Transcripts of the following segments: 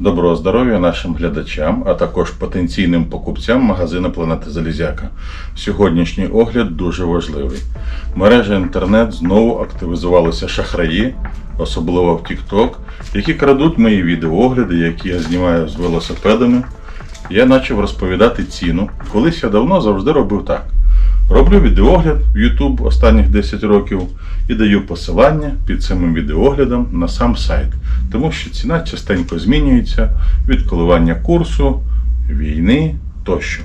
Доброго здоров'я нашим глядачам, а також потенційним покупцям магазину Планета Залізяка. Сьогоднішній огляд дуже важливий. Мережа інтернет знову активізувалися шахраї, особливо в TikTok, які крадуть мої відеоогляди, які я знімаю з велосипедами. Я почав розповідати ціну. Колись я давно завжди робив так. Роблю відеогляд в YouTube останніх 10 років і даю посилання під самим відеоглядом на сам сайт, тому що ціна частенько змінюється від коливання курсу, війни тощо.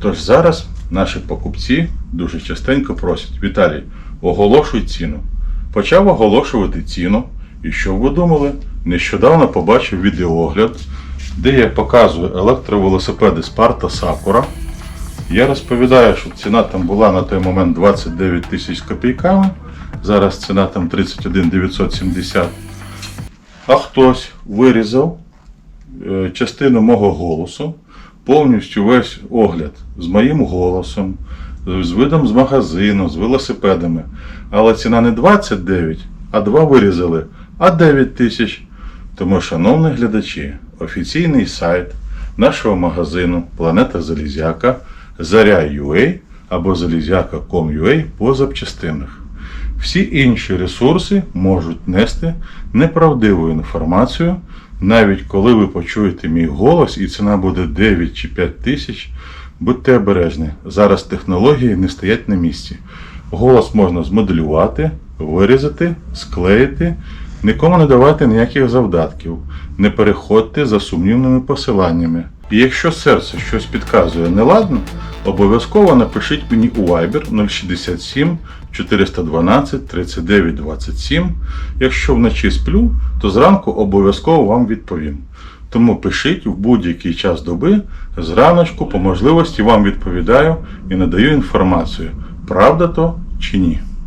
Тож зараз наші покупці дуже частенько просять: Віталій, оголошуй ціну. Почав оголошувати ціну. І що ви думали? Нещодавно побачив відеогляд, де я показую електровелосипеди Sparta Sakura. Я розповідаю, що ціна там була на той момент 29 тисяч з копійками. Зараз ціна там 31 970. А хтось вирізав е, частину мого голосу, повністю весь огляд з моїм голосом, з видом з магазину, з велосипедами. Але ціна не 29, а два вирізали, а 9 тисяч. Тому, шановні глядачі, офіційний сайт нашого магазину Планета Залізяка Заря.ua або Залізяка.com.ua по запчастинах. Всі інші ресурси можуть нести неправдиву інформацію, навіть коли ви почуєте мій голос і ціна буде 9 чи 5 тисяч. Будьте обережні, зараз технології не стоять на місці. Голос можна змоделювати, вирізати, склеїти, нікому не давати ніяких завдатків, не переходьте за сумнівними посиланнями. І якщо серце щось підказує неладно, обов'язково напишіть мені у Viber 067 412 39 27. Якщо вночі сплю, то зранку обов'язково вам відповім. Тому пишіть в будь-який час доби, зраночку по можливості вам відповідаю і надаю інформацію, правда то чи ні.